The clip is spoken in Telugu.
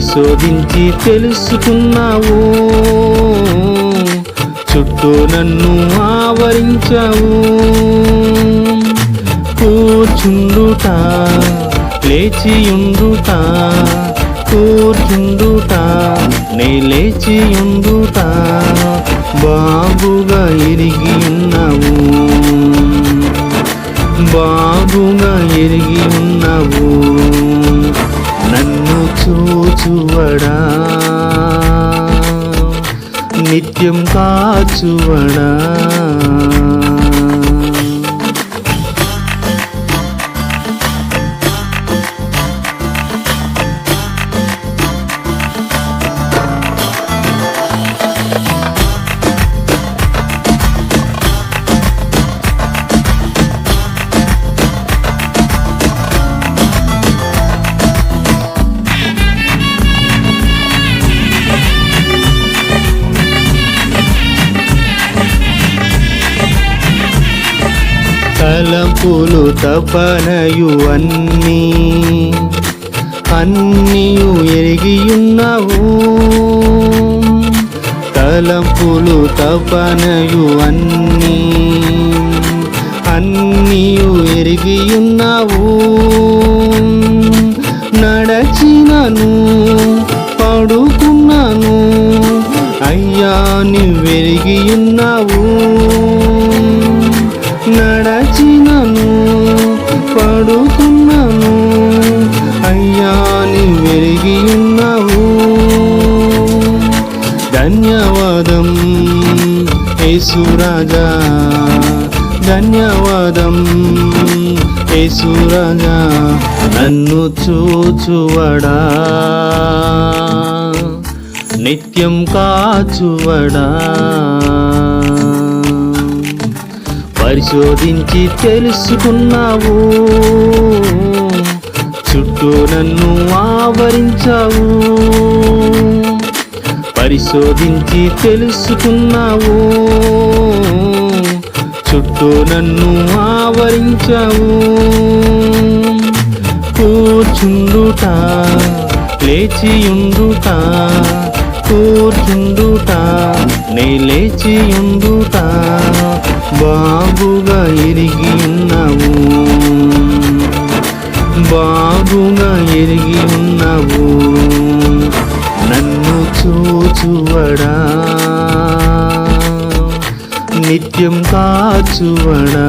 పరిశోధించి తెలుసుకున్నావు. చుట్టూ నన్ను ఆవరించావు. కూర్చుండుట లేచియుండుట కూర్చుండుట నే లేచియుండుట బాబుగా ఎరిగి ఉన్నావు. బాబుగా ఎరిగి చూచువడా? నిత్యం కాచువడా? తలపులు తపనయు అన్నీ అన్నీయు ఎరిగియున్నావు. తలంపులు తపనయు అన్నీ అన్నీయు ఎరిగియున్నావు. యేసురాజా ధన్యవాదం. యేసురాజా నన్ను చూచువడా. నిత్యం కాచువడా. పరిశోధించి తెలుసుకున్నావు. చుట్టూ నన్ను ఆవరించావు. పరిశోధించి తెలుసుకున్నావు. చుట్టూ నన్ను ఆవరించవు. కూర్చుండుట లేచియుండుట కూర్చుండుట నే లేచియుండుట బాబుగా ఎరిగి ఉన్నావు. బాబుగా ఎరిగి ఉన్నావు. నన్ను చూచువడా? నిత్యం కాచువడా